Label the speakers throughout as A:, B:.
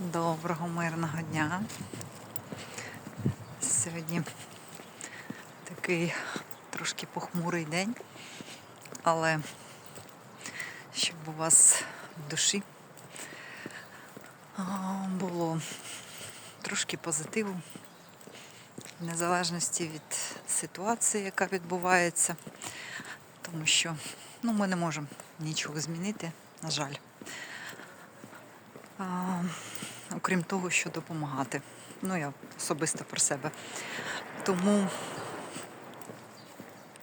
A: Доброго мирного дня. Сьогодні такий трошки похмурий день, але щоб у вас в душі було трошки позитиву, в незалежності від ситуації, яка відбувається, тому що ну, ми не можемо нічого змінити, на жаль. Окрім того, що допомагати. Ну, я особисто про себе. Тому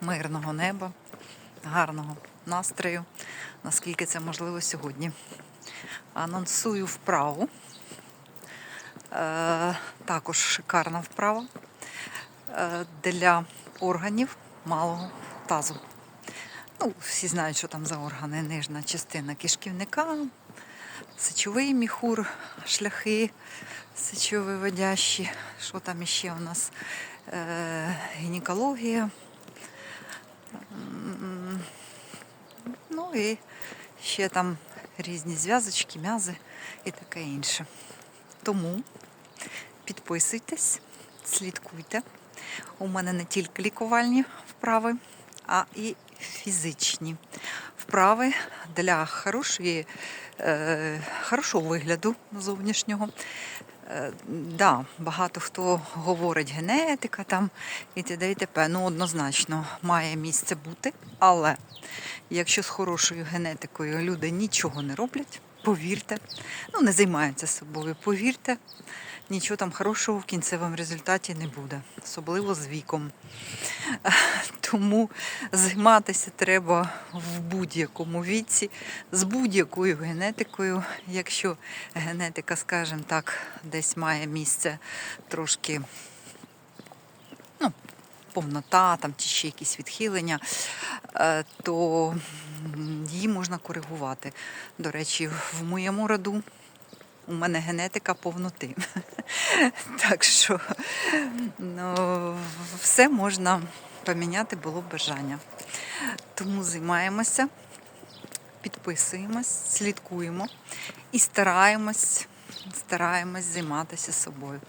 A: мирного неба, гарного настрою, наскільки це можливо сьогодні. Анонсую вправу. Е, також шикарна вправа е, для органів малого тазу. Ну, всі знають, що там за органи, нижня частина кишківника, сечовий міхур, шляхи сечовиводящі. Що там іще у нас? Е, гінекологія. Ну і ще там різні зв'язочки, м'язи і таке інше. Тому підписуйтесь, слідкуйте. У мене не тільки лікувальні вправи, а і фізичні вправи для хорошої, е, хорошого вигляду зовнішнього. Е, да, багато хто говорить генетика там і т.д. і т.п. Ну, однозначно має місце бути, але якщо з хорошою генетикою люди нічого не роблять, повірте, ну не займаються собою, повірте, нічого там хорошого в кінцевому результаті не буде, особливо з віком. Тому займатися треба в будь-якому віці, з будь-якою генетикою. Якщо генетика, скажімо так, десь має місце трошки ну, повнота там, чи ще якісь відхилення, е, то її можна коригувати. До речі, в моєму роду у мене генетика повноти. Так що ну, все можна поміняти було бажання. Тому займаємося, підписуємось, слідкуємо і стараємось, стараємось займатися собою.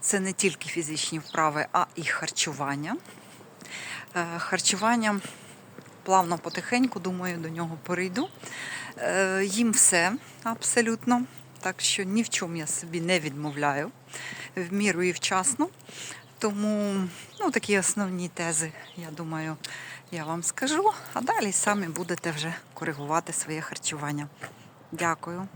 A: Це не тільки фізичні вправи, а і харчування. Е, Харчування плавно потихеньку, думаю, до нього перейду. Е, Їм все абсолютно. Так що ні в чому я собі не відмовляю в міру і вчасно. Тому ну, такі основні тези, я думаю, я вам скажу, а далі самі будете вже коригувати своє харчування. Дякую.